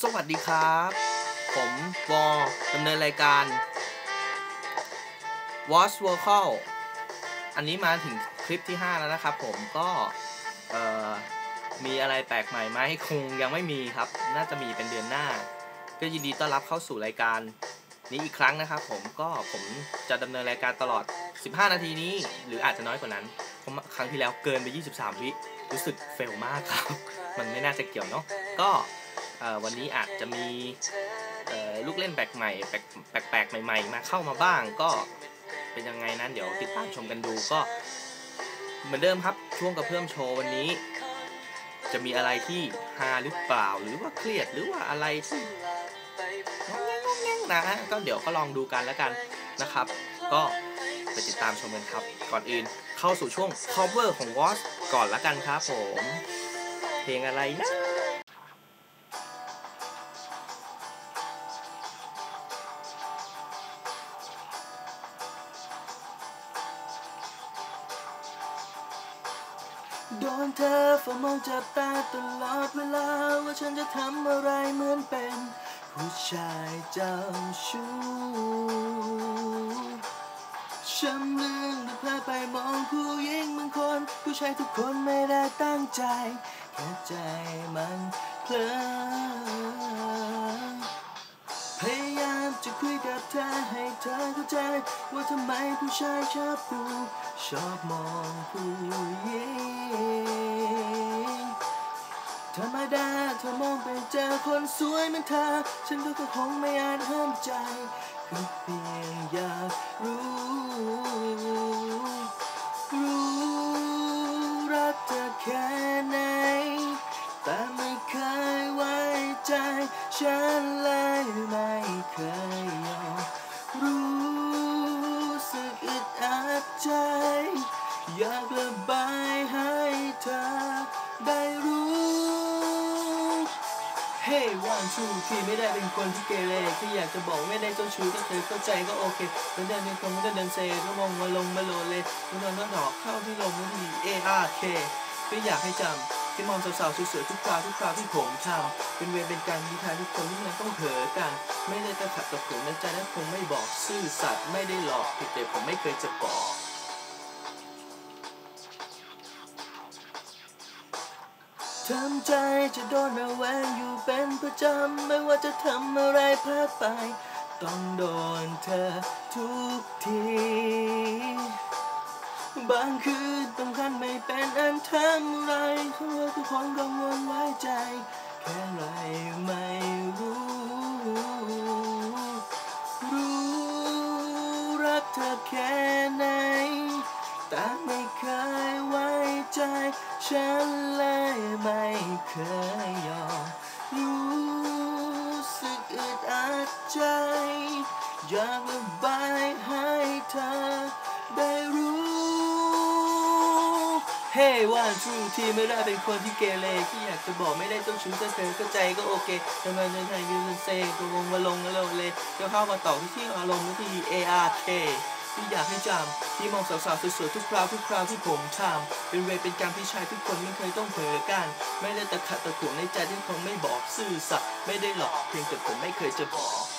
สวัสดีครับ ผมวอดำเนินรายการ Watch Vocal อันนี้มาถึงคลิปที่ 5 แล้วนะครับผมก็มีอะไรแปลกใหม่ไหมคงยังไม่มีครับ น่าจะมีเป็นเดือนหน้า ก็ยินดีต้อนรับเข้าสู่รายการนี้อีกครั้งนะครับผมก็ผมจะดำเนินรายการตลอด 15 นาทีนี้ หรืออาจจะน้อยกว่านั้นเพราะครั้งที่แล้วเกินไป 23 วิรู้สึกเฟลมากครับ มันไม่น่าจะเกี่ยวเนาะก็วันนี้อาจจะมี ลูกเล่นแปลกใหม่แปลกแปลกใหม่ ๆ มาเข้ามาบ้างก็เป็นยังไงนั้นเดี๋ยวติดตามชมกันดูก็ เหมือนเดิมครับช่วงกระเพื่อมโชว์วันนี้ จะมีอะไรที่ฮาหรือเปล่าหรือว่าเครียดหรือว่าอะไรที่งงงงงนะก็เดี๋ยวก็ลองดูกันแล้วกันนะครับ ก็ไปติดตามชมกันครับ ก่อนอื่นเข้าสู่ช่วง cover ของ w a t ก่อนละกันครับผม เพลงอะไรนะ จับตาตลอดเวลาว่าฉันจะทำอะไรเหมือนเป็น ผู้ชายเจ้าชู้ฉันลืมหรือเพลอไปมองผู้หญิงบางคน ผู้ชายทุกคนไม่ได้ตั้งใจแค่ใจมันเพลอพยายามจะคุยกับเธอให้เธอเข้าใจ ว่าทำไมผู้ชายชอบดูชอบมองผู้หญิง เธอมองไปเจอคนสวยเหมือนเธอ ฉันก็คงไม่อาจห้ามใจแค่เพียงอยากรู้ รู้รักเธอแค่ไหน แต่ไม่เคยไว้ใจ ฉันเลยไม่เคยยอมรู้สึกอึดอัดใจ อยากระบายให้เธอได้ ฮ้ one two ที่ไม่ได้เป็นคนที่เกเรแค่อยากจะบอกไม่ได้เจ้าชู้ถ้าเธอเข้าใจก็โอเคเป็นเดินเป็นคนก็เดินเซก็มองมาลงมาโลเลมันอนนอนดอกเข้าที่ลมมันที A R K ก็อยากให้จำที่มองสาวๆสวยๆทุกคราวทุกคราวที่ผมทำเป็นเวรเป็นการมีทางทุกคนที่มันต้องเผลอกัน ไม่ได้ตะขัดตะขวงในใจและคงไม่บอกซื่อสัตย์ไม่ได้หลอกผิดแต่ผมไม่เคยจะบอก ทำใจจะโดนระแวงอยู่เป็นประจำ ไม่ว่าจะทำอะไรพลาดไป ต้องโดนเธอทุกที บางคืนต้องคันไม่เป็นอันทำอะไรเพราะว่าทุกคนกังวลไว้ใจ แค่ไรไม่รู้ รู้รักเธอแค่ไหน แต่ไม่เคยไว้ใจ ฉันเลยไม่เคยยอมรู้สึกอึดอัดใจ อยากระบายให้เธอได้รู้ เฮ้ว่าทูที่ไม่ได้เป็นคนที่เกเรที่อยากจะบอกไม่ได้เจ้าชู้ถ้าเธอเข้าใจก็โอเคทำไมเดินทางยืนเซก็ลงมาลงแล้วเลยก็เข้ามาต่อที่ที่อารมณ์ที่ A R K ที่อยากให้จำที่มองสาวๆสวยๆทุกคราวทุกคราวที่ผมทำเป็นเวรเป็นกรรมที่ชายทุกคนไม่เคยต้องเผลอกัน ไม่ได้ตะขัดตะขวงในใจที่คงไม่บอกซื่อสัตย์ไม่ได้หลอกเพียงแต่ผมไม่เคยจะบอก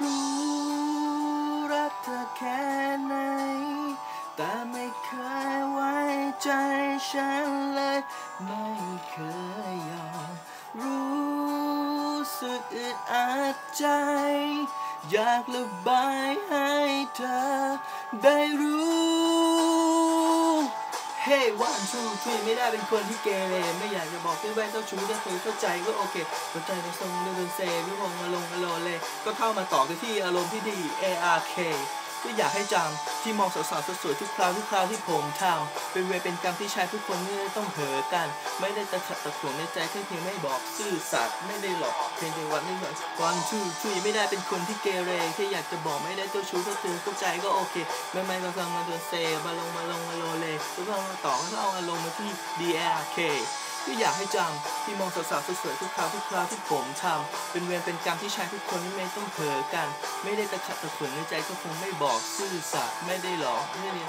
รู้รักเธอแค่ไหน แต่ไม่เคยไว้ใจฉันเลย ไม่เคยยอมรู้สึกอึดอัดใจ อยากระบายให้เธอได้รู้ เฮ้วันชูทรีไม่ได้เป็นคนที่เกเรไม่อยากจะบอกพี่แว่นเจ้าชู้ถ้าเธอเข้าใจก็โอเคเข้าใจในทรงเดินเซไม่วงมาลงมาโลเลก็เข้ามาต่อกันที่อารมณ์ที่ดี ARK ก็อยากให้จำที่มองสาวๆสวยๆทุกคราวทุกคราวที่ผมทำเป็นเวเป็นกรรมที่ชายทุกคนไม่ได้ต้องเผลอกัน ไม่ได้ตะขัดตะขวงในใจแค่เพียงไม่บอกซื่อสัตย์ไม่ได้หลอกเพียงแต่วันไม่หน่อยวันชูช่วยไม่ได้เป็นคนที่เกเรแค่อยากจะบอกไม่ได้เจ้าชู้ถ้าเธอเข้าใจก็โอเคไม่ไม่ก็ฟังมาเดินเซมาลงมาลงมาโลเลทุกครั้งมาต่อก็เอาอารมณ์มาที่ DRK ก็อยากให้จำที่มองสาวๆสวยๆทุกคราวทุกคราวที่ผมทำเป็นเวรเป็นกรรมที่ชายทุกคนไม่ต้องเผลอกัน ไม่ได้ตะขัดตะขวนในใจก็คงไม่บอกซื่อสัตย์ไม่ได้หลอกไม่ได้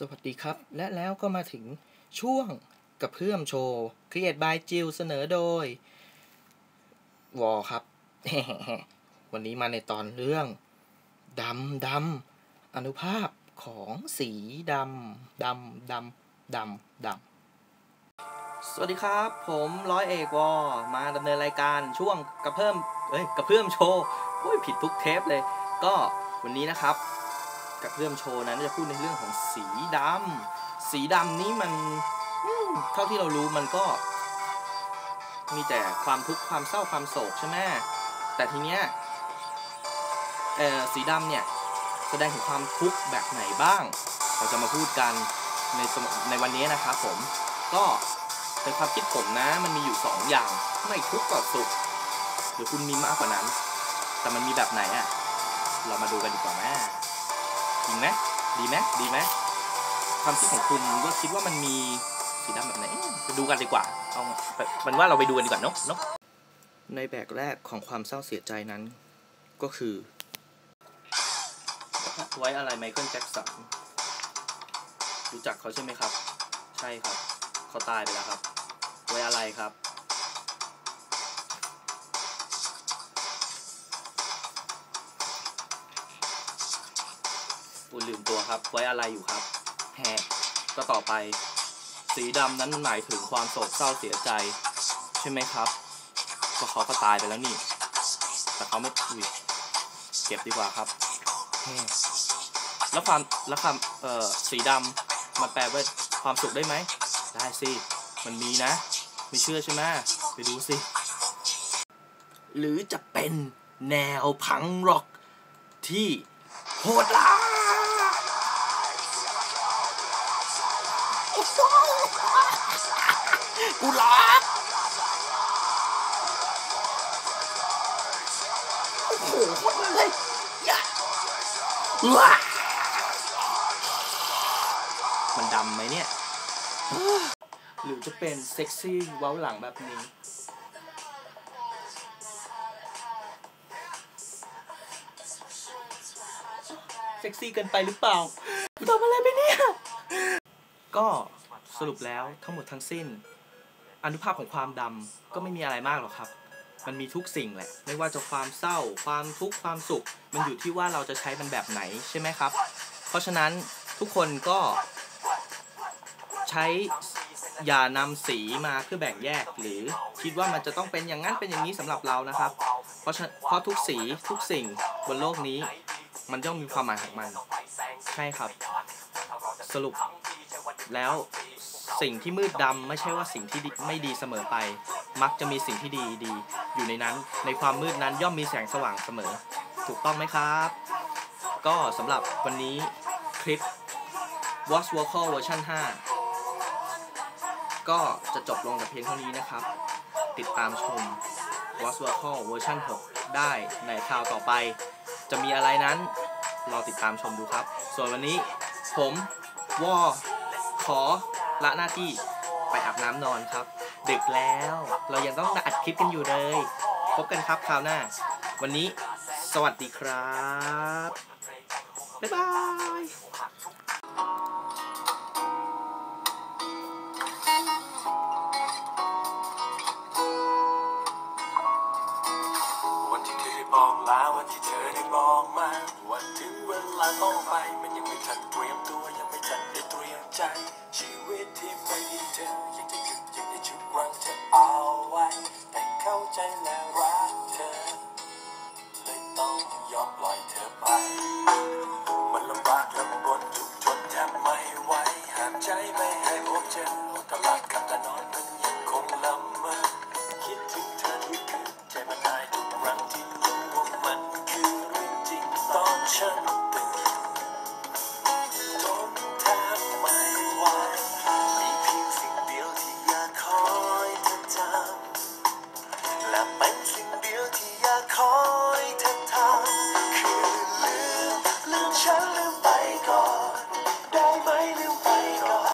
สวัสดีครับ และแล้วก็มาถึงช่วงกับเพื่อมโชว์ Create by จิวเสนอโดย วอครับ วันนี้มาในตอนเรื่องดำดำอนุภาพของสีดำดำดำดำดำสวัสดีครับ ผมร้อยเอกวอมาดำเนินรายการช่วงกระเพิ่มเอ้ยกระเพิ่มโชว์โอ้ยผิดทุกเทปเลย ก็วันนี้นะครับ กับเรื่องโชว์นั้นจะพูดในเรื่องของสีดำสีดำนี้มันเท่าที่เรารู้มันก็ มีแต่ความทุกข์ความเศร้าความโศกใช่ไหมแต่ทีเนี้ยสีดำเนี่ยแสดงถึงความทุกข์แบบไหนบ้าง เราจะมาพูดกันในในวันนี้นะครับผมก็เป็นความคิดผมนะมันมีอยู่สองอย่างไม่ทุกข์ก็สุขหรือคุณมีมากกว่านั้น แต่มันมีแบบไหนอะเรามาดูกันดีกว่าแม่ จริงไหมดีไหมดีไหมความคิดของคุณว่าคิดว่ามันมีสีดำแบบไหนไปดูกันดีกว่าเอามันว่าเราไปดูกันดีกว่าเนาะเนาะในแบกแรกของความเศร้าเสียใจนั้น ก็คือ ไว้อะไรไมเคิลแจ็คสันรู้จักเขาใช่ไหมครับ ใช่ครับ เขาตายไปแล้วครับ ไว้อะไรครับ อุ่นลืมตัวครับ ไว้อะไรอยู่ครับ แฮก็ต่อไป สีดำนั้นมันหมายถึงความโศกเศร้าเสียใจ ใช่ไหมครับ ก็เขาก็ตายไปแล้วนี่ แต่เขาไม่อุ้ยเก็บดีกว่าครับ แล้วความแล้วความเอ่อสีดำมันแปลว่าความสุขได้ไหม ได้สิ มันมีนะ ไม่เชื่อใช่ไหมไปดูสิ หรือจะเป็นแนวพังร็อกที่ โหดร้ายกูรักโอ้โหโคตรเลยอย่าว้ามันดำไหมเนี่ย หรือจะเป็นเซ็กซี่เว้าหลังแบบนี้ ซ็กซี่เกินไปหรือเปล่าทำอะไรไปเนี่ย ก็สรุปแล้วทั้งหมดทั้งสิ้น อนุภาพของความดำก็ไม่มีอะไรมากหรอกครับ มันมีทุกสิ่งแหละ ไม่ว่าจะความเศร้า ความทุกข์ความสุข มันอยู่ที่ว่าเราจะใช้มันแบบไหนใช่ไหมครับ เพราะฉะนั้นทุกคนก็ ใช้อย่านำสีมาเพื่อแบ่งแยก หรือคิดว่ามันจะต้องเป็นอย่างนั้นเป็นอย่างนี้สำหรับเรานะครับ เพราะเพราะทุกสีทุกสิ่งบนโลกนี้ มันย่อมมีความหมายของมันใช่ครับ สรุป แล้วสิ่งที่มืดดำไม่ใช่ว่าสิ่งที่ดีไม่ดีเสมอไป มักจะมีสิ่งที่ดีดี อยู่ในนั้น ในความมืดนั้นย่อมมีแสงสว่างเสมอ ถูกต้องไหมครับ ก็สำหรับวันนี้คลิป Watch Vocal เวอร์ชัน5ก็จะจบลงแต่เพียงเท่านี้นะครับ ติดตามชม Watch Vocal เวอร์ชัน6ได้ในคราวต่อไป จะมีอะไรนั้นรอติดตามชมดูครับ ส่วนวันนี้ ผมวอขอละหน้าที่ไปอาบน้ำนอนครับ ดึกแล้ว เรายังต้องอัดคลิปกันอยู่เลย พบกันครับคราวหน้า วันนี้ สวัสดีครับ บ๊ายบาย ocean.